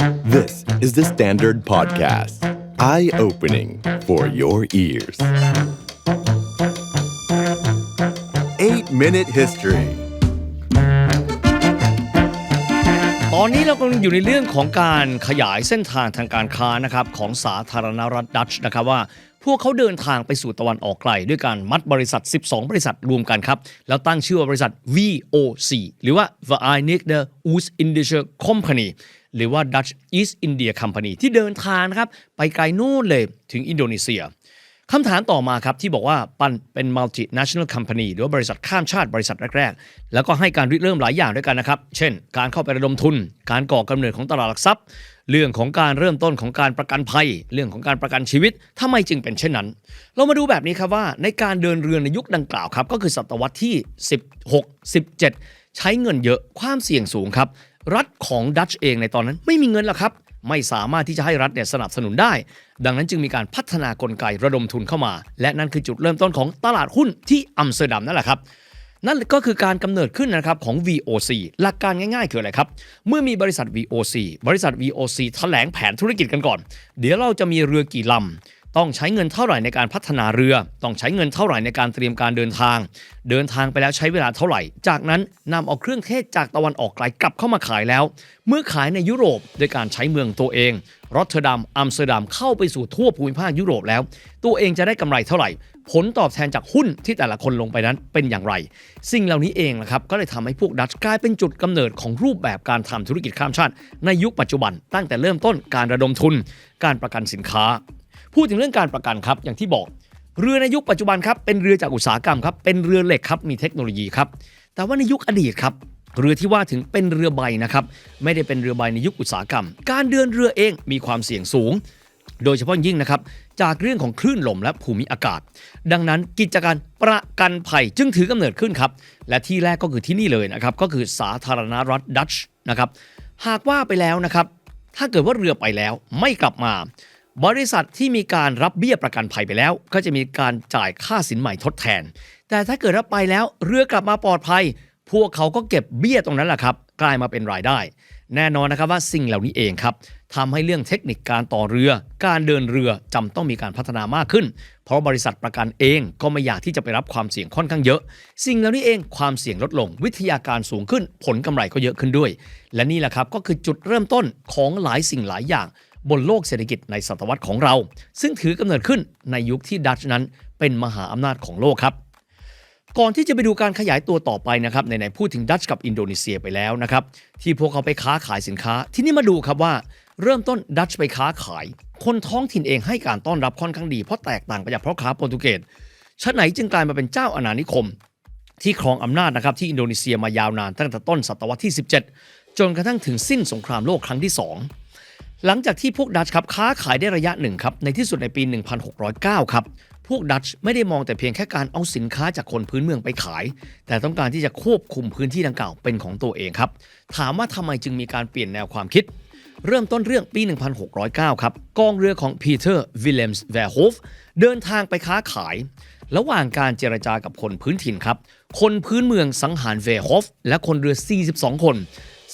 This is the Standard Podcast. Eye opening for your ears. 8 Minute History ตอนนี้เรากำลังอยู่ในเรื่องของการขยายเส้นทางทางการค้านะครับของสาธารณรัฐดัตช์นะครับว่าพวกเขาเดินทางไปสู่ตะวันออกไกล ด้วยการมัดบริษัท 12 บริษัทรวมกันครับ แล้วตั้งชื่อว่าบริษัท VOC หรือว่า Verenigde Oost-Indische Company หรือว่า Dutch East India Company ที่เดินทางนะครับ ไปไกลโน่นเลยถึงอินโดนีเซียคำถามต่อมาครับ ที่บอกว่าปันเป็น multinational company หรือว่าบริษัทข้ามชาติบริษัทแรก ๆ แล้วก็ให้การริเริ่มหลายอย่างด้วยกันนะครับ เช่น การเข้าไประดมทุน การก่อกำเนิดของตลาดหลักทรัพย์ เรื่องของการเริ่มต้นของการประกันภัย เรื่องของการประกันชีวิตทำไมจึงเป็นเช่นนั้น เรามาดูแบบนี้ครับว่าในการเดินเรือในยุคดังกล่าวครับก็คือศตวรรษที่ 16 17 ใช้เงินเยอะความเสี่ยงสูงครับ รัฐของดัตช์เองในตอนนั้นไม่มีเงินหรอกครับ ไม่สามารถที่จะให้รัฐเนี่ยสนับสนุนได้ ดังนั้นจึงมีการพัฒนากลไกระดมทุนเข้ามา และนั่นคือจุดเริ่มต้นของตลาดหุ้นที่อัมสเตอร์ดัมนั่นแหละครับนั่นก็คือการกำเนิดขึ้นนะครับของ VOC หลักการง่ายๆ คืออะไรครับ เมื่อมีบริษัท VOC บริษัท VOC แถลงแผนธุรกิจกันก่อน เดี๋ยวเราจะมีเรือกี่ลำ ต้องใช้เงินเท่าไหร่ในการพัฒนาเรือ ต้องใช้เงินเท่าไหร่ในการเตรียมการเดินทาง เดินทางไปแล้วใช้เวลาเท่าไหร่ จากนั้นนำเอาเครื่องเทศจากตะวันออกไกลกลับเข้ามาขายแล้ว เมื่อขายในยุโรปโดยการใช้เมืองตัวเองรอตเทอร์ดัมอัมสเตอร์ดัมเข้าไปสู่ทั่วภูมิภาคยุโรปแล้ว ตัวเองจะได้กำไรเท่าไหร่ ผลตอบแทนจากหุ้นที่แต่ละคนลงไปนั้นเป็นอย่างไร สิ่งเหล่านี้เองนะครับก็เลยทำให้พวกดัตช์กลายเป็นจุดกำเนิดของรูปแบบการทำธุรกิจข้ามชาติ ในยุคปัจจุบันตั้งแต่เริ่มต้นการระดมทุน การประกันสินค้า พูดถึงเรื่องการประกันครับอย่างที่บอก เรือในยุคปัจจุบันครับเป็นเรือจากอุตสาหกรรมครับเป็นเรือเหล็กครับมีเทคโนโลยีครับแต่ว่าในยุคอดีตครับเรือที่ว่าถึงเป็นเรือใบนะครับไม่ได้เป็นเรือใบในยุคอุตสาหกรรม การเดินเรือเองมีความเสี่ยงสูง โดยเฉพาะยิ่งนะครับจากเรื่องของคลื่นลมและภูมิอากาศ ดังนั้นกิจการประกันภัยจึงถือกำเนิดขึ้นครับและที่แรกก็คือที่นี่เลยนะครับก็คือสาธารณรัฐดัตช์นะครับหากว่าไปแล้วนะครับถ้าเกิดว่าเรือไปแล้วไม่กลับมา บริษัทที่มีการรับเบี้ยประกันภัยไปแล้ว ก็จะมีการจ่ายค่าสินใหม่ทดแทน แต่ถ้าเกิดรับไปแล้วเรือกลับมาปลอดภัย พวกเขาก็เก็บเบี้ยตรงนั้นแหละครับ กลายมาเป็นรายได้ แน่นอนนะครับว่าสิ่งเหล่านี้เองครับทำให้เรื่องเทคนิคการต่อเรือ การเดินเรือจำต้องมีการพัฒนามากขึ้น เพราะบริษัทประกันเองก็ไม่อยากที่จะไปรับความเสี่ยงค่อนข้างเยอะ สิ่งเหล่านี้เองความเสี่ยงลดลง วิทยาการสูงขึ้น ผลกำไรก็เยอะขึ้นด้วย และนี่แหละครับก็คือจุดเริ่มต้นของหลายสิ่งหลายอย่าง บนโลกเศรษฐกิจในศตวรรษของเรา ซึ่งถือกำเนิดขึ้นในยุคที่ดัชนั้นเป็นมหาอำนาจของโลกครับ ก่อนที่จะไปดูการขยายตัวต่อไปนะครับไหนพูดถึงดัชกับอินโดนีเซียไปแล้วนะครับที่พวกเขาไปค้าขายสินค้า ที่นี่มาดูครับว่า เริ่มต้นดัชไปค้าขาย คนท้องถิ่นเองให้การต้อนรับค่อนข้างดีเพราะแตกต่างไปจากพ่อค้าโปรตุเกสชาติไหนจึงกลายมาเป็นเจ้าอาณานิคม ที่ครองอำนาจนะครับที่อินโดนีเซียมายาวนานตั้งแต่ต้นศตวรรษที่ 17 จนกระทั่งถึงสิ้นสงครามโลกครั้งที่ 2 หลังจากที่พวกดัตช์ครับค้าขายได้ระยะหนึ่งครับในที่สุดในปี 1609 ครับ พวกดัตช์ไม่ได้มองแต่เพียงแค่การเอาสินค้าจากคนพื้นเมืองไปขาย แต่ต้องการที่จะควบคุมพื้นที่ดังกล่าวเป็นของตัวเองครับ ถามว่าทำไมจึงมีการเปลี่ยนแนวความคิด เริ่มต้นเรื่องปี 1609 ครับกองเรือของพีเตอร์วิลเลมส์แวร์โฮฟเดินทางไปค้าขาย ระหว่างการเจรจากับคนพื้นถิ่นครับคนพื้นเมืองสังหารเวร์โฮฟและคนเรือ 42 คน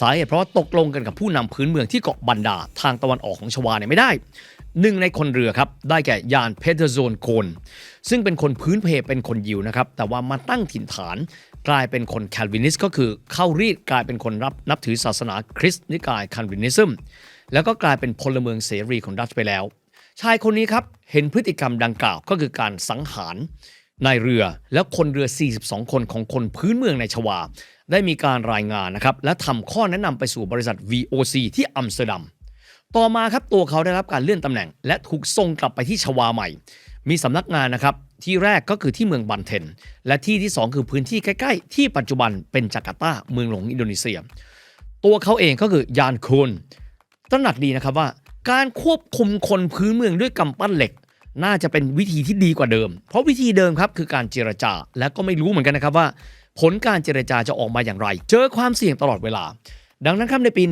สาเหตุเพราะว่าตกลงกันกับผู้นำพื้นเมืองที่เกาะบันดาทางตะวันออกของชวาเนี่ยไม่ได้หนึ่งในคนเรือครับ ได้แก่ยานเพเทอร์โซนโคนซึ่งเป็นคนพื้นเพเป็นคนยิวนะครับ แต่ว่ามาตั้งถิ่นฐานกลายเป็นคนแคลวินิสก็คือเข้ารีดกลายเป็นคนรับนับถือศาสนาคริสต์นิกายแคลวินิซึมแล้วก็กลายเป็นพลเมืองเสรีของดัตช์ไปแล้ว ชายคนนี้ครับ เห็นพฤติกรรมดังกล่าวก็คือการสังหารนายเรือแล้วคนเรือ 42 คนของคนพื้นเมืองในชวา ได้มีการรายงานนะครับและทำข้อแนะนำไปสู่บริษัท VOC ที่อัมสเตอร์ดัม ต่อมาครับตัวเขาได้รับการเลื่อนตำแหน่ง และถูกส่งกลับไปที่ชวาใหม่ มีสำนักงานนะครับที่แรกก็คือที่เมืองบันเทน และที่ที่ 2 คือพื้นที่ใกล้ ๆ ที่ปัจจุบันเป็นจาการ์ตาเมืองหลวงอินโดนีเซีย ตัวเขาเองก็คือยานคูนตระหนักดีนะครับว่า การควบคุมคนพื้นเมืองด้วยกำปั้นเหล็ก น่าจะเป็นวิธีที่ดีกว่าเดิม เพราะวิธีเดิมครับคือการเจรจา และก็ไม่รู้เหมือนกันนะครับว่า ผลการเจรจาจะออกมาอย่างไร เจอความเสี่ยงตลอดเวลา ดังนั้นครับในปี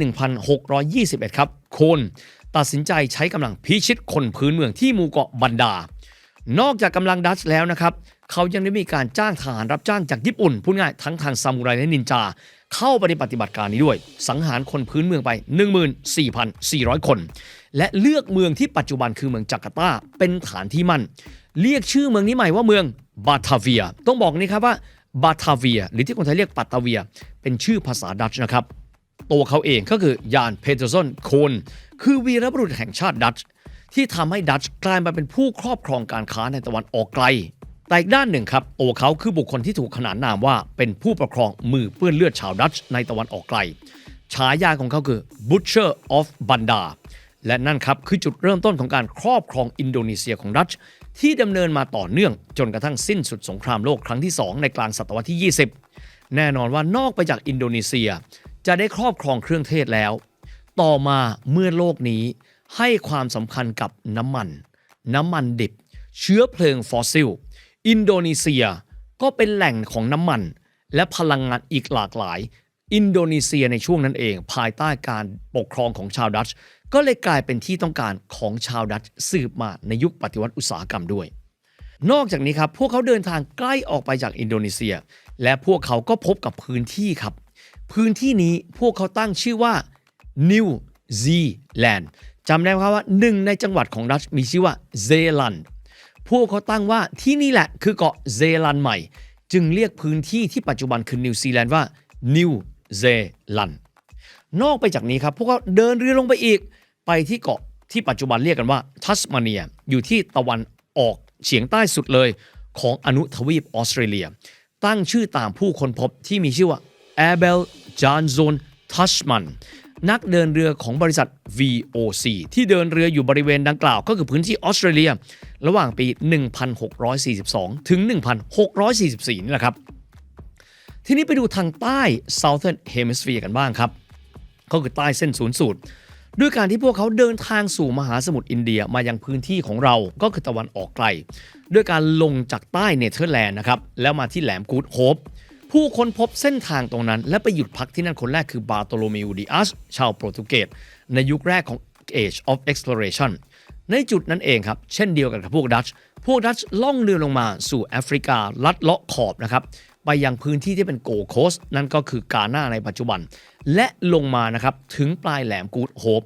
1621 ครับ โคนตัดสินใจใช้กำลังพิชิตคนพื้นเมืองที่หมู่เกาะบันดา นอกจากกำลังดัตช์แล้วนะครับ เขายังได้มีการจ้างทหารรับจ้างจากญี่ปุ่นพูดง่ายทั้งทางซามูไรและนินจา เข้าไปในปฏิบัติการนี้ด้วย สังหารคนพื้นเมืองไป 14,400 คน และเลือกเมืองที่ปัจจุบันคือเมืองจาการ์ตาเป็นฐานที่มั่น เรียกชื่อเมืองนี้ใหม่ว่าเมืองบาทาเวีย ต้องบอกนี้ครับว่า บาทาเวีย หรือที่คนไทยเรียกปัตตาเวีย เป็นชื่อภาษาดัตช์นะครับ ตัวเขาเองก็คือยานเพเทอร์ซนโคนคือวีรบุรุษแห่งชาติดัตช์ที่ทำให้ดัตช์กลายมาเป็นผู้ครอบครองการค้าในตะวันออกไกล แต่อีกด้านหนึ่งครับตัวเขาคือบุคคลที่ถูกขนานนามว่าเป็นผู้ปกครองมือเปื้อนเลือดชาวดัตช์ในตะวันออกไกล ฉายาของเขาคือ Butcher of Banda และนั่นครับคือจุดเริ่มต้นของการครอบครองอินโดนีเซียของดัตช์ ที่ดำเนินมาต่อเนื่องจนกระทั่งสิ้นสุดสงครามโลกครั้งที่ 2 ในกลางศตวรรษที่ 20 แน่นอนว่านอกไปจากอินโดนีเซีย จะได้ครอบครองเครื่องเทศแล้ว ต่อมาเมื่อโลกนี้ให้ความสำคัญกับน้ำมัน น้ำมันดิบ เชื้อเพลิงฟอสซิล อินโดนีเซียก็เป็นแหล่งของน้ำมัน และพลังงานอีกหลากหลาย อินโดนีเซียในช่วงนั้นเอง ภายใต้การปกครองของชาวดัตช์ ก็เลยกลายเป็นที่ต้องการของชาวดัตช์สืบมาในยุคปฏิวัติอุตสาหกรรมด้วย นอกจากนี้ครับพวกเขาเดินทางใกล้ออกไปจากอินโดนีเซีย และพวกเขาก็พบกับพื้นที่ครับ พื้นที่นี้พวกเขาตั้งชื่อว่า New Zealand จำได้ไหมครับว่าหนึ่งในจังหวัดของดัตช์มีชื่อว่าเซลันพวกเขาตั้งว่าที่นี่แหละคือเกาะเซลันใหม่ จึงเรียกพื้นที่ที่ปัจจุบันคือนิวซีแลนด์ว่านิวเซลันนอกไปจากนี้ครับ พวกเขาเดินเรือลงไปอีก ไปที่เกาะที่ปัจจุบันเรียกกันว่าทัสมาเนียอยู่ที่ตะวันออกเฉียงใต้สุดเลยของอนุทวีปออสเตรเลีย ตั้งชื่อตามผู้ค้นพบที่มีชื่อว่าแอเบลจานโซนทัชมันนักเดินเรือของบริษัท VOC ที่เดินเรืออยู่บริเวณดังกล่าวก็คือพื้นที่ออสเตรเลีย ระหว่างปี 1642 ถึง 1644 นี่แหละครับ ทีนี้ไปดูทางใต้ Southern Hemisphere กันบ้างครับ ก็คือใต้เส้นศูนย์สูตร ด้วยการที่พวกเขาเดินทางสู่มหาสมุทรอินเดียมายังพื้นที่ของเราก็คือตะวันออกไกล ด้วยการลงจากใต้เนเธอร์แลนด์นะครับแล้วมาที่แหลมกูดโฮปผู้ค้นพบเส้นทางตรงนั้น และไปหยุดพักที่นั่นคนแรกคือบาโตโลเม u ดิอัสชาวโปรตุเกสในยุคแรกของ Age of Exploration ในจุดนั้นเองครับ เช่นเดียวกันกับพวกดัตช์พวกดัตช์ล่องเรือลงมาสู่แอฟริกาลัดเลาะขอบนะครับ ไปยังพื้นที่ที่เป็นโกโคสนั่นก็คือกาหน้าในปัจจุบัน และลงมานะครับถึงปลายแหลมกูดโฮป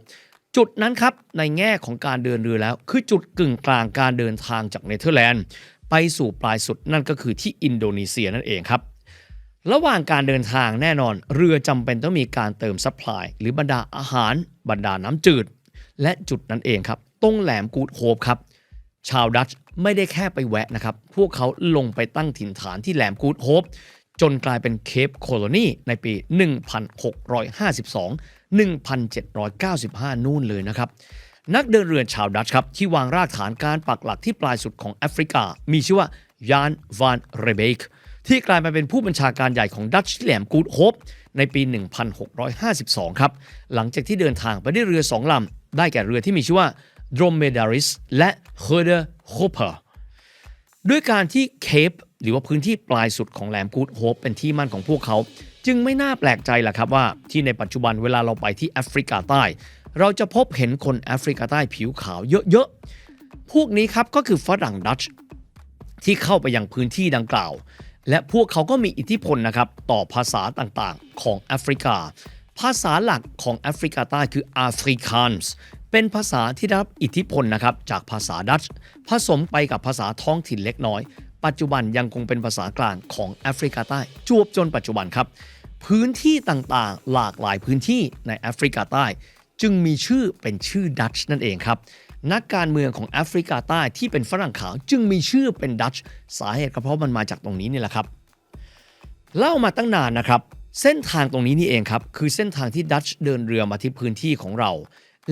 จุดนั้นครับในแง่ของการเดินเรือแล้ว คือจุดกึ่งกลางการเดินทางจากเนเธอร์แลนด์ ไปสู่ปลายสุดนั่นก็คือที่อินโดนีเซียนั่นเองครับระหว่างการเดินทางแน่นอน เรือจำเป็นต้องมีการเติมซัพพลายหรือบรรดาอาหาร บรรดาน้ำจืด และจุดนั้นเองครับตรงแหลมกูดโฮปครับ ชาวดัตช์ไม่ได้แค่ไปแวะนะครับ พวกเขาลงไปตั้งถิ่นฐานที่แหลมกูดโฮปจนกลายเป็นเคปโคโลนีในปี 1652 1795 นู่นเลยนะครับ นักเดินเรือชาวดัตช์ครับ ที่วางรากฐานการปักหลักที่ปลายสุดของแอฟริกา มีชื่อว่ายานวานเรเบกที่กลายมาเป็นผู้บัญชาการใหญ่ของดัตช์แหลมกูดโฮปในปี 1652 ครับ หลังจากที่เดินทางไปด้วยเรือสองลำได้แก่เรือที่มีชื่อว่า Dromedaris และ h e r d e r Hopper ด้วยการที่เคปหรือว่าพื้นที่ปลายสุดของแหลมกูดโฮปเป็นที่มั่นของพวกเขา จึงไม่น่าแปลกใจล่ะครับว่าที่ในปัจจุบันเวลาเราไปที่แอฟริกาใต้ เราจะพบเห็นคนแอฟริกาใต้ผิวขาวเยอะๆ พวกนี้ครับก็คือฝรั่งดัตช์ที่เข้าไปยังพื้นที่ดังกล่าว และพวกเขาก็มีอิทธิพลนะครับต่อภาษาต่างๆ ของแอฟริกา ภาษาหลักของแอฟริกาใต้คืออาฟริกานส์เป็นภาษาที่ได้รับอิทธิพลนะครับจากภาษาดัตช์ผสมไปกับภาษาท้องถิ่นเล็กน้อย ปัจจุบันยังคงเป็นภาษากลางของแอฟริกาใต้จวบจนปัจจุบันครับ พื้นที่ต่างๆ หลากหลายพื้นที่ในแอฟริกาใต้ จึงมีชื่อเป็นชื่อดัตช์นั่นเองครับนักการเมืองของแอฟริกาใต้ที่เป็นฝรั่งขาวจึงมีชื่อเป็นดัตช์สาเหตุก็เพราะมันมาจากตรงนี้นี่แหละครับ เล่ามาตั้งนานนะครับ เส้นทางตรงนี้นี่เองครับ คือเส้นทางที่ดัตช์เดินเรือมาที่พื้นที่ของเรา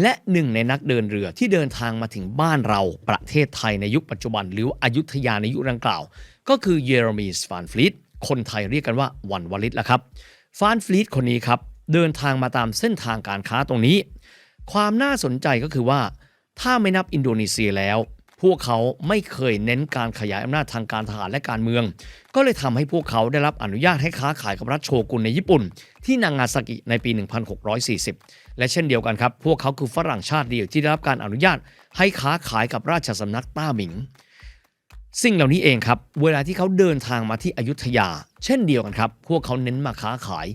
และหนึ่งในนักเดินเรือที่เดินทางมาถึงบ้านเราประเทศไทยในยุคปัจจุบัน หรืออยุธยาในยุคดังกล่าว ก็คือเยเรมีสฟานฟลีตคนไทยเรียกกันว่าวันวลิตละครับฟานฟลีตคนนี้ครับเดินทางมาตามเส้นทางการค้าตรงนี้ ความน่าสนใจก็คือว่า ถ้าไม่นับอินโดนีเซียแล้ว พวกเขาไม่เคยเน้นการขยายอำนาจทางการทหารและการเมือง ก็เลยทำให้พวกเขาได้รับอนุญาตให้ค้าขายกับรัฐโชกุนในญี่ปุ่น ที่นางาซากิในปี 1640 และเช่นเดียวกันครับ พวกเขาคือฝรั่งชาติเดียวที่ได้รับการอนุญาตให้ค้าขายกับราชสำนักต้าหมิงสิ่งเหล่านี้เองครับ เวลาที่เขาเดินทางมาที่อยุธยา เช่นเดียวกันครับ พวกเขาเน้นมาค้าขาย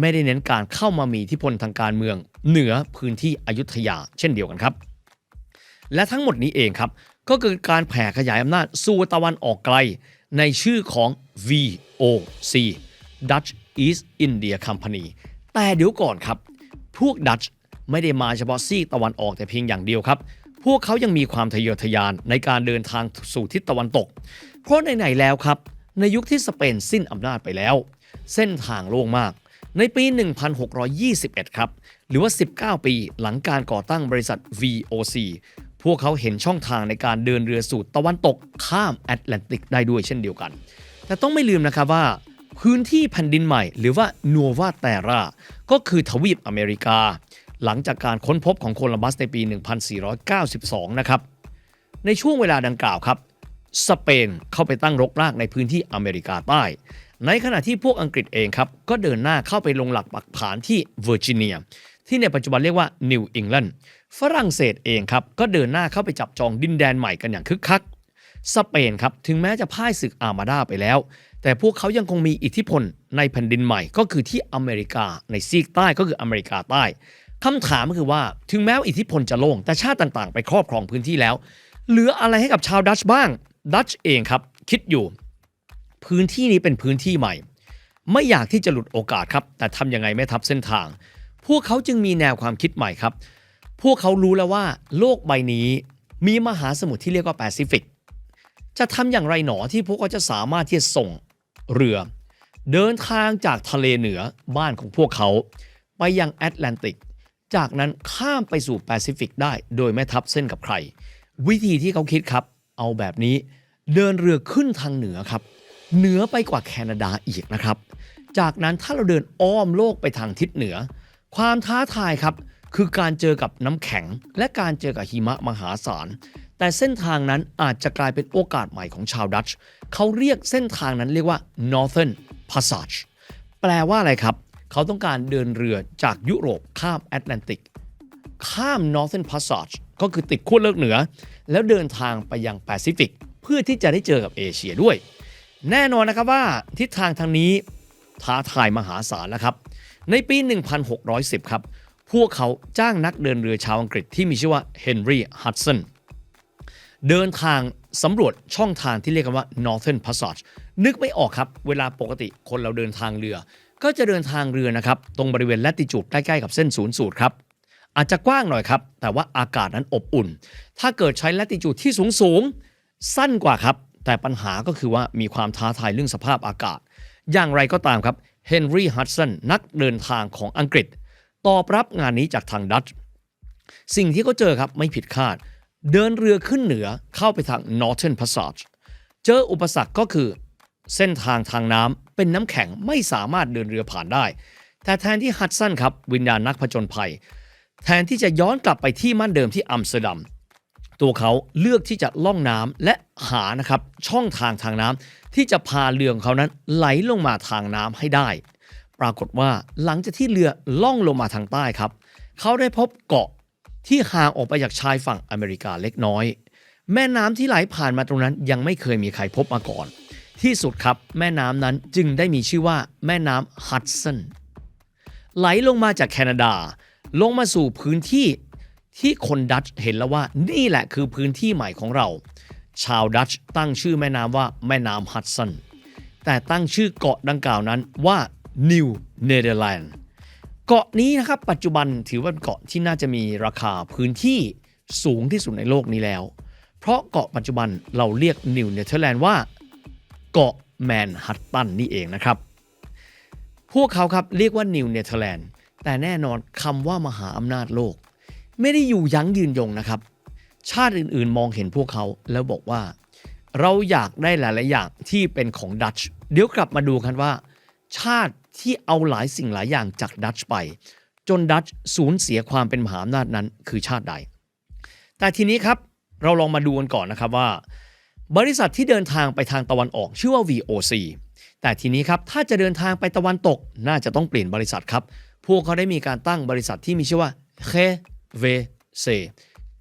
ไม่ได้เน้นการเข้ามามีอิทธิพลทางการเมือง เหนือพื้นที่อยุธยา เช่นเดียวกันครับ และทั้งหมดนี้เองครับ ก็คือการแผ่ขยายอำนาจสู่ตะวันออกไกล ในชื่อของ VOC Dutch East India Company แต่เดี๋ยวก่อนครับ พวกดัตช์ไม่ได้มาเฉพาะซีกตะวันออกแต่เพียงอย่างเดียวครับ พวกเขายังมีความทะเยอทะยานในการเดินทางสู่ทิศตะวันตก เพราะไหนๆแล้วครับ ในยุคที่สเปนสิ้นอำนาจไปแล้ว เส้นทางโล่งมาก ในปี 1621 ครับ หรือว่า 19 ปีหลังการก่อตั้งบริษัท VOC พวกเขาเห็นช่องทางในการเดินเรือสู่ตะวันตกข้ามแอตแลนติกได้ด้วยเช่นเดียวกัน แต่ต้องไม่ลืมนะครับว่า พื้นที่แผ่นดินใหม่หรือว่านัววาเตราก็คือทวีปอเมริกา หลังจากการค้นพบของโคลัมบัสในปี 1492 นะครับ ในช่วงเวลาดังกล่าวครับสเปนเข้าไปตั้งรกรากในพื้นที่อเมริกาใต้ ในขณะที่พวกอังกฤษเองครับ ก็เดินหน้าเข้าไปลงหลักปักฐานที่เวอร์จิเนีย ที่ในปัจจุบันเรียกว่านิวอิงแลนด์ฝรั่งเศสเองครับ ก็เดินหน้าเข้าไปจับจองดินแดนใหม่กันอย่างคึกคัก สเปนครับ ถึงแม้จะพ่ายศึกอาร์มาดาไปแล้ว แต่พวกเขายังคงมีอิทธิพลในแผ่นดินใหม่ก็คือที่อเมริกาในซีกใต้ก็คืออเมริกาใต้คำถามก็คือว่าถึงแม้ว่าอิทธิพลจะโล่งแต่ชาติต่างๆ ไปครอบครองพื้นที่แล้ว เหลืออะไรให้กับชาวดัตช์บ้าง ดัตช์เองครับ คิดอยู่ พื้นที่นี้เป็นพื้นที่ใหม่ ไม่อยากที่จะหลุดโอกาสครับ แต่ทำยังไงไม่ทับเส้นทาง พวกเขาจึงมีแนวความคิดใหม่ครับ พวกเขารู้แล้วว่า โลกใบนี้มีมหาสมุทรที่เรียกว่าแปซิฟิก จะทำอย่างไรหนอที่พวกเขาจะสามารถที่จะส่งเรือ เดินทางจากทะเลเหนือบ้านของพวกเขา ไปยังแอตแลนติก จากนั้นข้ามไปสู่แปซิฟิกได้ โดยไม่ทับเส้นกับใคร วิธีที่เขาคิดครับ เอาแบบนี้เดินเรือขึ้นทางเหนือครับ เหนือไปกว่าแคนาดาอีกนะครับ จากนั้นถ้าเราเดินอ้อมโลกไปทางทิศเหนือ ความท้าทายครับคือการเจอกับน้ำแข็ง และการเจอกับหิมะมหาศาล แต่เส้นทางนั้นอาจจะกลายเป็นโอกาสใหม่ของชาวดัตช์เขาเรียกเส้นทางนั้นเรียกว่า Northern Passage แปลว่าอะไรครับ เขาต้องการเดินเรือจากยุโรปข้ามแอตแลนติก ข้าม Northern Passage ก็คือติดขั้วโลกเหนือ แล้วเดินทางไปยังแปซิฟิก เพื่อที่จะได้เจอกับเอเชียด้วย แน่นอนนะครับว่าทิศทางทางนี้ท้าทายมหาศาลนะครับ ในปี 1610 ครับ พวกเขาจ้างนักเดินเรือชาวอังกฤษที่มีชื่อว่าเฮนรี่ฮัดสันเดินทางสำรวจช่องทางที่เรียกกันว่า Northern Passage นึกไม่ออกครับ เวลาปกติคนเราเดินทางเรือ ก็จะเดินทางเรือนะครับ ตรงบริเวณ latitude ใกล้ๆกับเส้นศูนย์สูตรครับ อาจจะกว้างหน่อยครับ แต่ว่าอากาศนั้นอบอุ่น ถ้าเกิดใช้ latitude ที่สูงสูงสั้นกว่าครับ แต่ปัญหาก็คือว่ามีความท้าทายเรื่องสภาพอากาศ อย่างไรก็ตามครับ เฮนรี่ฮัดสันนักเดินทางของอังกฤษ ตอบรับงานนี้จากทางดัตช์สิ่งที่เขาเจอครับไม่ผิดคาด เดินเรือขึ้นเหนือเข้าไปทาง Northern Passage เจออุปสรรคก็คือ เส้นทางทางน้ำเป็นน้ำแข็งไม่สามารถเดินเรือผ่านได้ แต่แทนที่ฮัดสันครับวิญญาณนักผจญภัย แทนที่จะย้อนกลับไปที่มั่นเดิมที่อัมสเตอร์ดัม ตัวเขาเลือกที่จะล่องน้ำและหานะครับช่องทางทางน้ำที่จะพาเรือของเขานั้นไหลลงมาทางน้ำให้ได้ ปรากฏว่าหลังจากที่เรือล่องลงมาทางใต้ครับ เขาได้พบเกาะที่ห่างออกไปจากชายฝั่งอเมริกาเล็กน้อย แม่น้ำที่ไหลผ่านมาตรงนั้น ยังไม่เคยมีใครพบมาก่อน ที่สุดครับแม่น้ำนั้นจึงได้มีชื่อว่าแม่น้ำฮัดสันไหลลงมาจากแคนาดา ลงมาสู่พื้นที่ ที่คนดัตช์เห็นแล้วว่านี่แหละคือพื้นที่ใหม่ของเรา ชาวดัตช์ตั้งชื่อแม่น้ำว่าแม่น้ำฮัดสันแต่ตั้งชื่อเกาะดังกล่าวนั้นว่านิวเนเธอร์แลนด์เกาะนี้นะครับปัจจุบันถือว่าเป็นเกาะที่น่าจะมีราคาพื้นที่สูงที่สุดในโลกนี้แล้ว เพราะเกาะปัจจุบันเราเรียกนิวเนเธอร์แลนด์ว่าเกาะแมนฮัตตันนี่เองนะครับ พวกเขาครับเรียกว่านิวเนเธอร์แลนด์แต่แน่นอนคำว่ามหาอำนาจโลก ไม่ได้อยู่ยั้งยืนยงนะครับ ชาติอื่นๆ มองเห็นพวกเขาแล้วบอกว่า เราอยากได้หลายๆอย่างที่เป็นของดัตช์เดี๋ยวกลับมาดูกันว่า ชาติที่เอาหลายสิ่งหลายอย่างจากดัตช์ไป จนดัตช์สูญเสียความเป็นมหาอำนาจนั้นคือชาติใด แต่ทีนี้ครับเราลองมาดูกันก่อนนะครับว่า บริษัทที่เดินทางไปทางตะวันออกชื่อว่า VOC แต่ทีนี้ครับถ้าจะเดินทางไปตะวันตกน่าจะต้องเปลี่ยนบริษัทครับ พวกเขาได้มีการตั้งบริษัทที่มีชื่อว่า GVC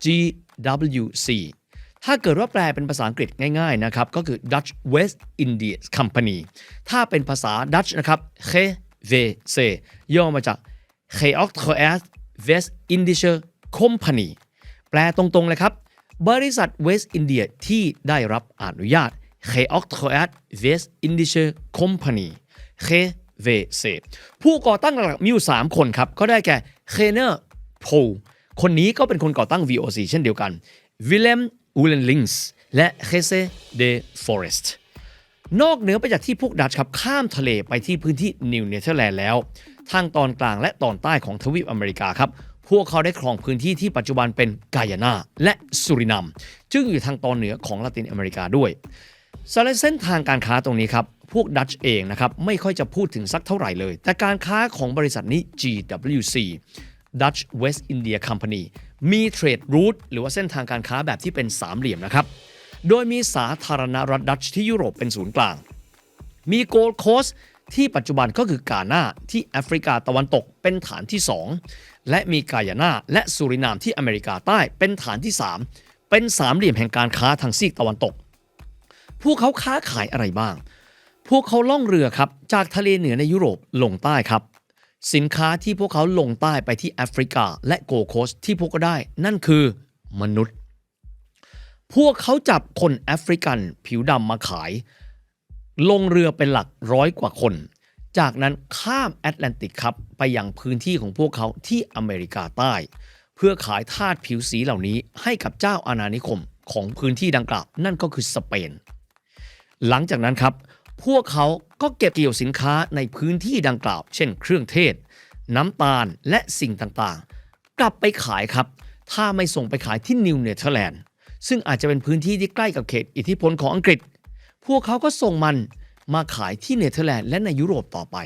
GWC ถ้าเกิดว่าแปลเป็นภาษาอังกฤษง่ายๆนะครับก็คือ Dutch West India Company ถ้าเป็นภาษา Dutch นะครับ GVC ย่อมาจาก Geocht West Indische Company แปลตรงๆเลยครับ บริษัท West India ที่ได้รับอนุญาต Geocht West Indische Company GVC ผู้ก่อตั้งหลักมีอยู่ 3 คนครับ ก็ได้แก่ k e n e r p o คนนี้ก็เป็นคนก่อตั้ง VOC เช่นเดียวกัน Willem u l e n l i n g s และ Gese de Forest นอกเหนือไปจากที่พวกดัตช์ครับข้ามทะเลไปที่พื้นที่นิวเนเธอร์แลนด์แล้ว ทางตอนกลางและตอนใต้ของทวีปอเมริกาครับ พวกเขาได้ครองพื้นที่ที่ปัจจุบันเป็นกายานาและสุรินัมซึ่งอยู่ทางตอนเหนือของละตินอเมริกาด้วยสำหรับเส้นทางการค้าตรงนี้ครับ พวกดัตช์เองนะครับไม่ค่อยจะพูดถึงสักเท่าไหร่เลย แต่การค้าของบริษัทนี้ GWC Dutch West India Company มีเทรดรูทหรือว่าเส้นทางการค้าแบบที่เป็นสามเหลี่ยมนะครับ โดยมีสาธารณรัฐดัตช์ที่ยุโรปเป็นศูนย์กลาง มีโกลด์โคสที่ปัจจุบันก็คือกาหน้าที่แอฟริกาตะวันตกเป็นฐานที่ 2 และมีกายาน่าและสุรินามที่อเมริกาใต้เป็นฐานที่ 3 เป็นสามเหลี่ยมแห่งการค้าทางซีกตะวันตก พวกเขาค้าขายอะไรบ้าง พวกเขาล่องเรือครับจากทะเลเหนือในยุโรปลงใต้ครับ สินค้าที่พวกเขาลงใต้ไปที่แอฟริกา และโกโคสที่พวกเขาได้ นั่นคือมนุษย์ พวกเขาจับคนแอฟริกันผิวดำมาขาย ลงเรือเป็นหลักร้อยกว่าคน จากนั้นข้ามแอตแลนติกครับ ไปยังพื้นที่ของพวกเขาที่อเมริกาใต้ เพื่อขายทาสผิวสีเหล่านี้ให้กับเจ้าอาณานิคมของพื้นที่ดังกล่าวนั่นก็คือสเปน หลังจากนั้นครับ พวกเขาก็เก็บเกี่ยวสินค้าในพื้นที่ดังกล่าว เช่น เครื่องเทศ น้ำตาลและสิ่งต่างๆ กลับไปขายครับ ถ้าไม่ส่งไปขายที่นิวเนเธอร์แลนด์ซึ่งอาจจะเป็นพื้นที่ที่ใกล้กับเขตอิทธิพลของอังกฤษ พวกเขาก็ส่งมันมาขายที่เนเธอร์แลนด์และในยุโรปต่อไป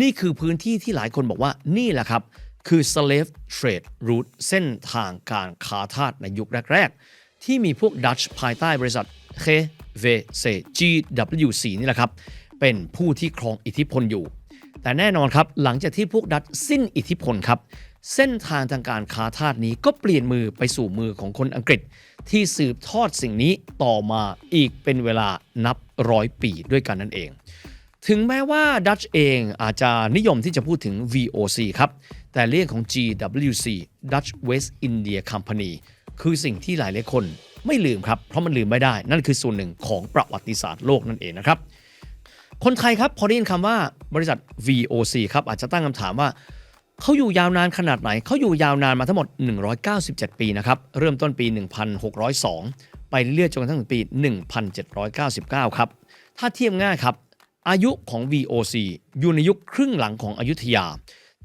นี่คือพื้นที่ที่หลายคนบอกว่านี่แหละครับ คือ slave trade route เส้นทางการค้าทาสในยุคแรก ๆ ที่มีพวกดัตช์ภายใต้บริษัทเค GVC GWC นี่แหละครับ เป็นผู้ที่ครองอิทธิพลอยู่ แต่แน่นอนครับ หลังจากที่พวกดัตช์สิ้นอิทธิพลครับ เส้นทางทางการค้าทาสนี้ก็เปลี่ยนมือไปสู่มือของคนอังกฤษ ที่สืบทอดสิ่งนี้ต่อมาอีกเป็นเวลานับร้อยปีด้วยกันนั่นเอง ถึงแม้ว่าดัตช์เองอาจจะนิยมที่จะพูดถึง VOC ครับ แต่เรื่องของ GWC Dutch West India Company คือสิ่งที่หลายหลายคนไม่ลืมครับ เพราะมันลืมไม่ได้ นั่นคือส่วนหนึ่งของประวัติศาสตร์โลกนั่นเองนะครับ คนไทยครับพอได้ยินคำว่าบริษัท VOC ครับอาจจะตั้งคำถามว่าเขาอยู่ยาวนานขนาดไหน เขาอยู่ยาวนานมาทั้งหมด 197 ปีนะครับ เริ่มต้นปี 1602 ไปเรื่อยจนกระทั่งถึงปี 1799 ครับ ถ้าเทียบง่ายครับ อายุของ VOC อยู่ในยุคครึ่งหลังของอยุธยา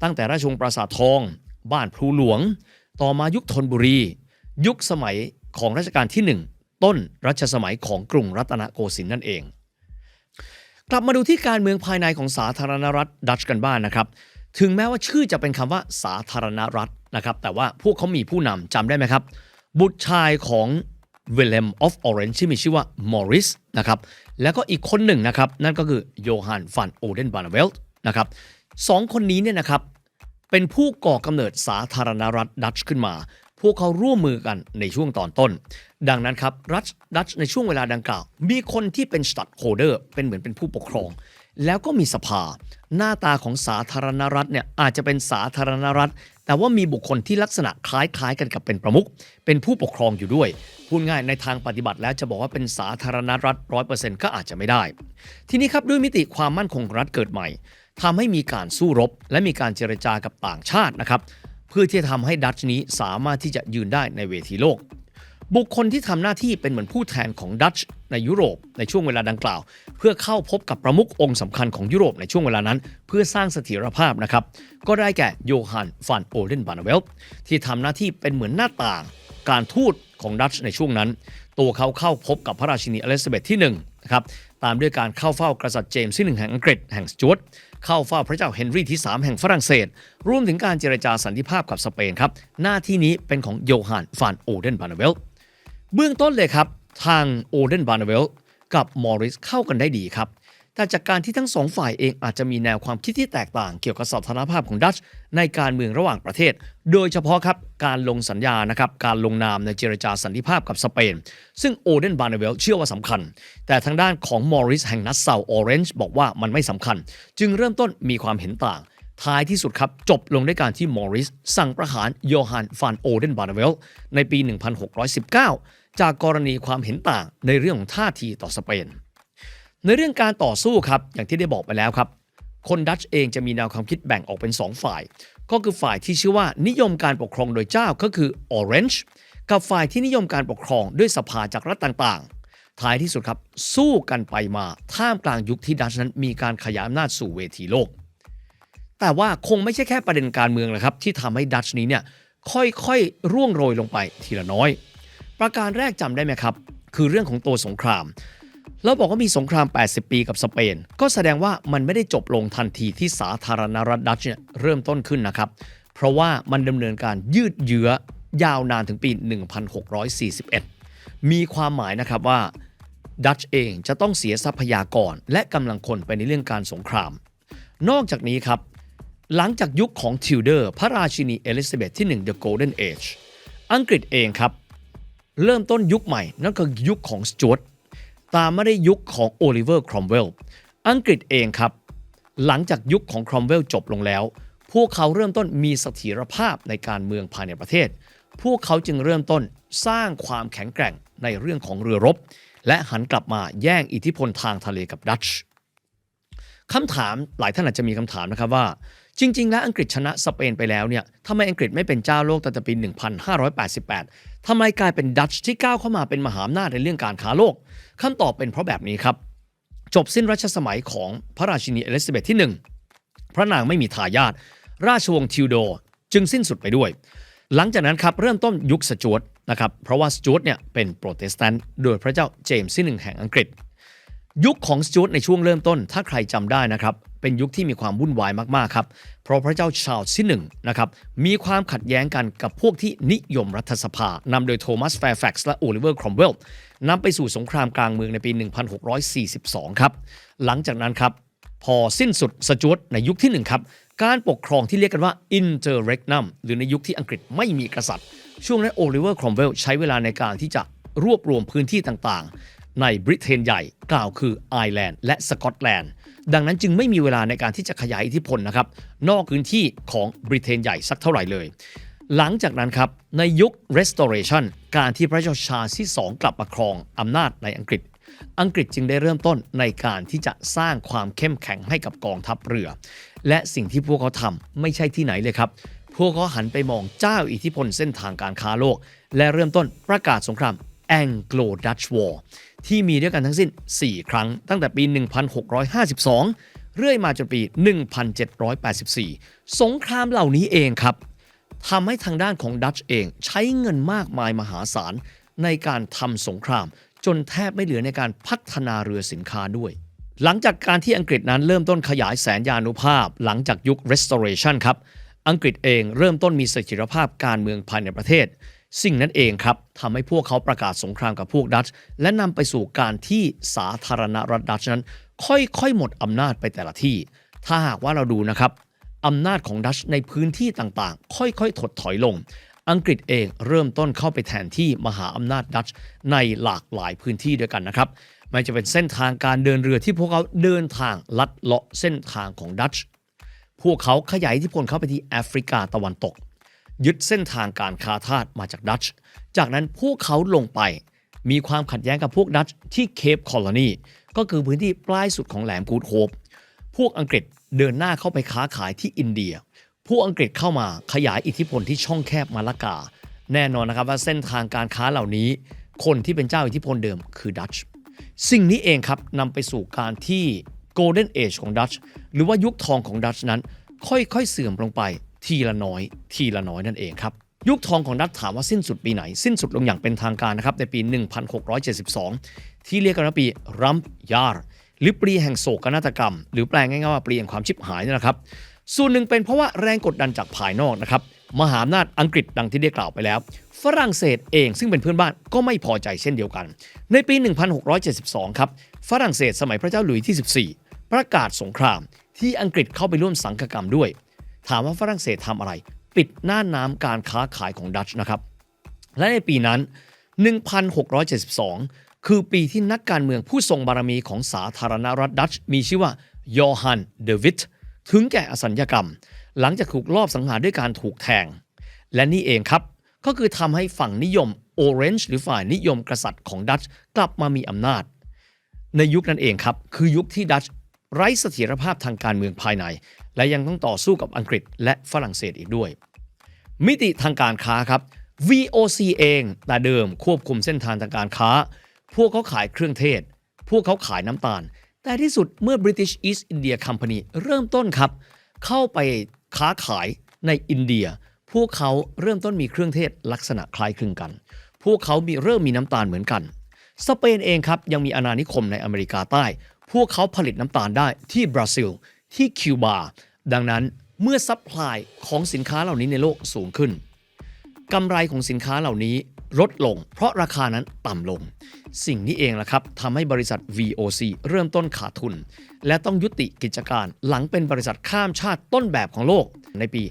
ตั้งแต่ราชวงศ์ปราสาททอง บ้านพลูหลวง ต่อมายุคธนบุรี ยุคสมัยของรัชกาลที่ 1 ต้นรัชสมัยของกรุงรัตนโกสินทร์นั่นเอง กลับมาดูที่การเมืองภายในของสาธารณรัฐดัตช์กันบ้างนนะครับ ถึงแม้ว่าชื่อจะเป็นคำว่าสาธารณรัฐนะครับ แต่ว่าพวกเขามีผู้นำจำได้ไหมครับ บุตรชายของเวลเลมออฟออเรนจ์ที่มีชื่อว่ามอริสนะครับ แล้วก็อีกคนหนึ่งนะครับ นั่นก็คือโยฮันฟันโอเดนบานาเวลต์นะครับสองคนนี้เนี่ยนะครับ เป็นผู้ก่อกำเนิดสาธารณรัฐดัตช์ขึ้นมา พวกเขาร่วมมือกันในช่วงตอนต้น ดังนั้นครับรัฐดัชในช่วงเวลาดังกล่าว มีคนที่เป็นสตัดโฮเดอร์เป็นเหมือนเป็นผู้ปกครอง แล้วก็มีสภา หน้าตาของสาธารณรัฐเนี่ยอาจจะเป็นสาธารณรัฐ แต่ว่ามีบุคคลที่ลักษณะคล้ายๆ กันกับเป็นประมุขเป็นผู้ปกครองอยู่ด้วย พูดง่ายในทางปฏิบัติแล้วจะบอกว่าเป็นสาธารณรัฐร้อยเปอร์เซ็นต์ก็อาจจะไม่ได้ ทีนี้ครับด้วยมิติความมั่นคงของรัฐเกิดใหม่ทำให้มีการสู้รบ และมีการเจรจากับต่างชาตินะครับ เพื่อที่จะทำให้ดัตช์นี้สามารถที่จะยืนได้ในเวทีโลก บุคคลที่ทำหน้าที่เป็นเหมือนผู้แทนของดัตช์ในยุโรปในช่วงเวลาดังกล่าว เพื่อเข้าพบกับประมุของค์สำคัญของยุโรปในช่วงเวลานั้น เพื่อสร้างเสถียรภาพนะครับก็ได้แก่โยฮันฟันโอเดนบานาเวลที่ทำหน้าที่เป็นเหมือนหน้าต่าง การทูตของดัตช์ในช่วงนั้น ตัวเขาเข้าพบกับพระราชินีอลิซาเบธที่1นะครับตามด้วยการเข้าเฝ้ากษัตริย์เจมส์ที่1แห่งอังกฤษแห่งสจวต เข้าเฝ้าพระเจ้าเฮนรี่ที่ 3 แห่งฝรั่งเศสรวมถึงการเจรจาสันติภาพกับสเปนครับ หน้าที่นี้เป็นของโยฮันฟานโอเดนบานาเวลเบื้องต้นเลยครับ ทางโอเดนบานาเวลกับมอริสเข้ากันได้ดีครับ แต่จากการที่ทั้งสองฝ่ายเองอาจจะมีแนวความคิดที่แตกต่างเกี่ยวกับสถานภาพของดัตช์ในการเมืองระหว่างประเทศ โดยเฉพาะครับการลงสัญญานะครับการลงนามในเจรจาสันติภาพกับสเปน ซึ่งโอเดนบาร์เนเวลเชื่อว่าสำคัญ แต่ทางด้านของมอริสแห่งนัสเซาออเรนจ์บอกว่ามันไม่สำคัญ จึงเริ่มต้นมีความเห็นต่างท้ายที่สุดครับ จบลงด้วยการที่มอริส สั่งประหารโยฮันฟานโอเดนบาร์นเวล ในปี 1619 จากกรณีความเห็นต่างในเรื่องของท่าทีต่อสเปน ในเรื่องการต่อสู้ครับอย่างที่ได้บอกไปแล้วครับ คนดัตช์เองจะมีแนวความคิดแบ่งออกเป็น 2 ฝ่าย ก็คือฝ่ายที่ชื่อว่านิยมการปกครองโดยเจ้าก็คือ Orange กับฝ่ายที่นิยมการปกครองด้วยสภาจากรัฐต่างๆ ท้ายที่สุดครับ สู้กันไปมาท่ามกลางยุคที่ดัชนั้นมีการขยายอำนาจสู่เวทีโลก แต่ว่าคงไม่ใช่แค่ประเด็นการเมืองนะครับ ที่ทำให้ดัตช์นี้เนี่ยค่อยๆร่วงโรยลงไปทีละน้อย ประการแรกจำได้ไหมครับ คือเรื่องของตัวสงคราม เราบอกว่ามีสงคราม 80 ปีกับสเปน ก็แสดงว่ามันไม่ได้จบลงทันทีที่สาธารณรัฐดัตช์เนี่ยเริ่มต้นขึ้นนะครับ เพราะว่ามันดำเนินการยืดเยื้อยาวนานถึงปี 1641 มีความหมายนะครับว่าดัตช์เองจะต้องเสียทรัพยากรและกำลังคนไปในเรื่องการสงคราม นอกจากนี้ครับ หลังจากยุคของทิวเดอร์ พระราชินีเอลิซาเบธที่ 1 The Golden Age อังกฤษเองครับ เริ่มต้นยุคใหม่นั่นก็ยุคของสจวต ตามไมาได้ยยุคของโอลิเวอร์ครอมเวลอังกฤษเองครับ หลังจากยุคของครอมเวลจบลงแล้ว พวกเขาเริ่มต้นมีเสถียรภาพในการเมืองภายในประเทศ พวกเขาจึงเริ่มต้นสร้างความแข็งแกร่งในเรื่องของเรือรบ และหันกลับมาแย่งอิทธิพลทางทะเลกับดัตช์คำถามหลายท่านอาจจะมีคำถามนะครับว่า จริง ๆ แล้วอังกฤษชนะสเปนไปแล้วเนี่ยทำไมอังกฤษไม่เป็นเจ้าโลกตั้งแต่ปี 1588ทำไมกลายเป็นดัตช์ที่ก้าวเข้ามาเป็นมหาอำนาจในเรื่องการค้าโลก คำตอบเป็นเพราะแบบนี้ครับ จบสิ้นรัชสมัยของพระราชินีเอลิซาเบธที่ 1 พระนางไม่มีทายาทราชวงศ์ทิวโดร์จึงสิ้นสุดไปด้วย หลังจากนั้นครับเริ่มต้นยุคสจวตนะครับเพราะว่าสจวตเนี่ยเป็นโปรเตสแตนต์โดยพระเจ้าเจมส์ที่หนึ่งแห่งอังกฤษ ยุคของสจวตในช่วงเริ่มต้น ถ้าใครจำได้นะครับเป็นยุคที่มีความวุ่นวายมากๆครับเพราะพระเจ้าชาร์ลส์ที่หนึ่งนะครับมีความขัดแย้งกันกับพวกที่นิยมรัฐสภานำโดยโทมัสแฟร์แฟกซ์และโอลิเวอร์ครอมเวล นำไปสู่สงครามกลางเมืองในปี 1642 ครับ หลังจากนั้นครับ พอสิ้นสุดสจวตในยุคที่ 1 ครับ การปกครองที่เรียกกันว่า interregnum หรือในยุคที่อังกฤษไม่มีกษัตริย์ ช่วงนั้นโอลิเวอร์ครอมเวลใช้เวลาในการที่จะรวบรวมพื้นที่ต่างๆ ในบริเตนใหญ่กล่าวคือไอร์แลนด์และสกอตแลนด์ดังนั้นจึงไม่มีเวลาในการที่จะขยายอิทธิพลนะครับนอกพื้นที่ของบริเตนใหญ่สักเท่าไหร่เลย หลังจากนั้นครับในยุค restoration การที่พระเจ้าชาร์ลส์ที่ 2 กลับมาครองอำนาจในอังกฤษ อังกฤษจึงได้เริ่มต้นในการที่จะสร้างความเข้มแข็งให้กับกองทัพเรือ และสิ่งที่พวกเขาทำไม่ใช่ที่ไหนเลยครับ พวกเขาหันไปมองเจ้าอิทธิพลเส้นทางการค้าโลก และเริ่มต้นประกาศสงคราม Anglo-Dutch War ที่มีด้วยกันทั้งสิ้น 4 ครั้งตั้งแต่ปี 1652 เรื่อยมาจนปี 1784 สงครามเหล่านี้เองครับ ทำให้ทางด้านของดัตช์เองใช้เงินมากมายมหาศาล ในการทำสงคราม จนแทบไม่เหลือในการพัฒนาเรือสินค้าด้วย หลังจากการที่อังกฤษนั้นเริ่มต้นขยายแสนยานุภาพ หลังจากยุค restoration ครับ อังกฤษเองเริ่มต้นมีเสถียรภาพการเมืองภายในประเทศ สิ่งนั้นเองครับทำให้พวกเขาประกาศสงครามกับพวกดัตช์และนำไปสู่การที่สาธารณรัฐดัตช์นั้น ค่อยๆหมดอำนาจไปแต่ละที่ ถ้าหากว่าเราดูนะครับ อำนาจของดัชในพื้นที่ต่างๆ ค่อยๆ ถดถอยลง อังกฤษเองเริ่มต้นเข้าไปแทนที่มหาอำนาจดัชในหลากหลายพื้นที่ด้วยกันนะครับไม่จะเป็นเส้นทางการเดินเรือที่พวกเขาเดินทางลัดเลาะเส้นทางของดัชพวกเขาขยายอิทธิพลเข้าไปที่แอฟริกาตะวันตก ยึดเส้นทางการค้าทาสมาจากดัชจากนั้นพวกเขาลงไป มีความขัดแย้งกับพวกดัชที่เคปคอลอนีก็คือพื้นที่ปลายสุดของแหลมกูดโฮปพวกอังกฤษ เดินหน้าเข้าไปค้าขายที่อินเดียพวกอังกฤษเข้ามาขยายอิทธิพลที่ช่องแคบมาลากา แน่นอนนะครับว่าเส้นทางการค้าเหล่านี้ คนที่เป็นเจ้าอิทธิพลเดิมคือดัชสิ่งนี้เองครับนำไปสู่การที่ Golden Age ของดัชหรือว่ายุคทองของดัชนั้น ค่อยๆ เสื่อมลงไปทีละน้อย ทีละน้อยนั่นเองครับยุคทองของดัชถามว่าสิ้นสุดปีไหน สิ้นสุดลงอย่างเป็นทางการนะครับในปี 1672 ที่เรียกกันว่าปีรัมยาร์ หรือปรีแห่งโศกนาฏกรรม หรือแปลงง่ายๆว่าปรีแห่งความชิบหายนี่นะครับ ส่วนหนึ่งเป็นเพราะว่าแรงกดดันจากภายนอกนะครับมหาอำนาจอังกฤษดังที่ได้กล่าวไปแล้ว ฝรั่งเศสเองซึ่งเป็นเพื่อนบ้านก็ไม่พอใจเช่นเดียวกัน ในปี 1672 ครับ ฝรั่งเศสสมัยพระเจ้าหลุยส์ที่ 14 ประกาศสงคราม ที่อังกฤษเข้าไปร่วมสังคกรรมด้วย ถามว่าฝรั่งเศสทำอะไร ปิดหน้าน้ำการค้าขายของดัตช์นะครับ และในปีนั้น 1672 คือปีที่นักการเมืองผู้ทรงบารมีของสาธารณรัฐดัตช์มีชื่อว่ายอฮันเดวิดถึงแก่อสัญญกรรม หลังจากถูกลอบสังหารด้วยการถูกแทง และนี่เองครับ ก็คือทำให้ฝั่งนิยมโอเรนจ์หรือฝ่ายนิยมกษัตริย์ของดัตช์กลับมามีอำนาจ ในยุคนั้นเองครับ คือยุคที่ดัตช์ไร้เสถียรภาพทางการเมืองภายใน และยังต้องต่อสู้กับอังกฤษและฝรั่งเศสอีกด้วย มิติทางการค้าครับ VOC เองแต่เดิมควบคุมเส้นทางทางการค้า พวกเขาขายเครื่องเทศ พวกเขาขายน้ำตาล แต่ที่สุดเมื่อ British East India Company เริ่มต้นครับ เข้าไปค้าขายในอินเดีย พวกเขาเริ่มต้นมีเครื่องเทศลักษณะคล้ายคลึงกัน พวกเขามีเริ่มมีน้ำตาลเหมือนกัน สเปนเองครับยังมีอาณานิคมในอเมริกาใต้ พวกเขาผลิตน้ำตาลได้ที่บราซิล ที่คิวบา ดังนั้นเมื่อซัพพลายของสินค้าเหล่านี้ในโลกสูงขึ้นกำไรของสินค้าเหล่านี้ ลดลง เพราะราคานั้นต่ำลง สิ่งนี้เองละครับทำให้บริษัท VOC เริ่มต้นขาดทุน และต้องยุติกิจการหลังเป็นบริษัทข้ามชาติต้นแบบของโลกในปี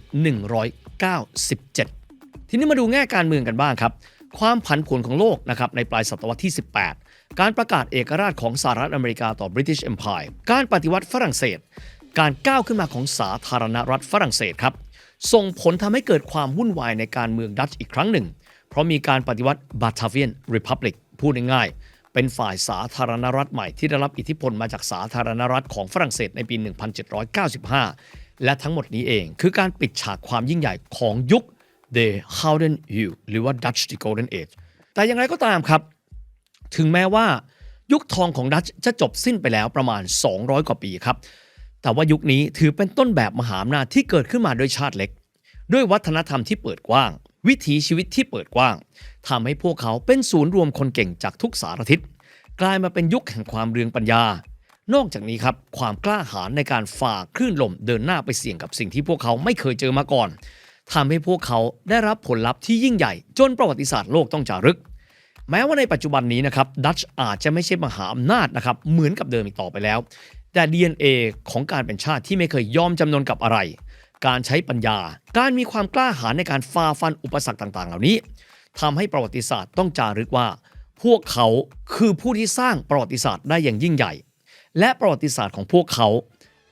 197 ทีนี้มาดูแง่การเมืองกันบ้างครับ ความผันผวนของโลกนะครับในปลายศตวรรษที่ 18 การประกาศเอกราชของสหรัฐอเมริกาต่อ British Empire การปฏิวัติฝรั่งเศส การก้าวขึ้นมาของสาธารณรัฐฝรั่งเศสครับส่งผลทำให้เกิดความวุ่นวายในการเมืองดัตช์อีกครั้งหนึ่ง เพราะมีการปฏิวัติบาทาเวียนริพับลิกพูดง่ายๆ เป็นฝ่ายสาธารณรัฐใหม่ที่ได้รับอิทธิพลมาจากสาธารณรัฐของฝรั่งเศสในปี 1795 และทั้งหมดนี้เอง คือการปิดฉากความยิ่งใหญ่ของยุค The Golden Age หรือว่า Dutch The Golden Age แต่อย่างไรก็ตามครับ ถึงแม้ว่ายุคทองของดัตช์จะจบสิ้นไปแล้วประมาณ 200 กว่าปีครับ แต่ว่ายุคนี้ถือเป็นต้นแบบมหาอำนาจที่เกิดขึ้นมาโดยชาติเล็ก ด้วยวัฒนธรรมที่เปิดกว้าง วิถีชีวิตที่เปิดกว้างทำให้พวกเขาเป็นศูนย์รวมคนเก่งจากทุกสารทิศกลายมาเป็นยุคแห่งความเรืองปัญญา นอกจากนี้ครับความกล้าหาญในการฝ่าคลื่นลมเดินหน้าไปเสี่ยงกับสิ่งที่พวกเขาไม่เคยเจอมาก่อนทำให้พวกเขาได้รับผลลัพธ์ที่ยิ่งใหญ่ จนประวัติศาสตร์โลกต้องจารึก แม้ว่าในปัจจุบันนี้นะครับดัตช์อาจจะไม่ใช่มหาอำนาจนะครับเหมือนกับเดิมอีกต่อไปแล้ว แต่ DNA ของการเป็นชาติที่ไม่เคยยอมจำนนกับอะไร การใช้ปัญญา การมีความกล้าหาญในการฝ่าฟันอุปสรรคต่าง ๆ เหล่านี้ทำให้ประวัติศาสตร์ต้องจารึกว่า พวกเขาคือผู้ที่สร้างประวัติศาสตร์ได้อย่างยิ่งใหญ่ และประวัติศาสตร์ของพวกเขา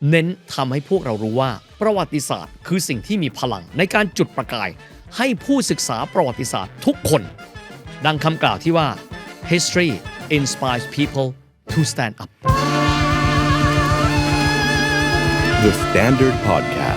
เน้นทำให้พวกเรารู้ว่า ประวัติศาสตร์ คือสิ่งที่มีพลังในการจุดประกาย ให้ผู้ศึกษาประวัติศาสตร์ทุกคน ดังคำกล่าวที่ว่า history inspires people to stand up The Standard Podcast.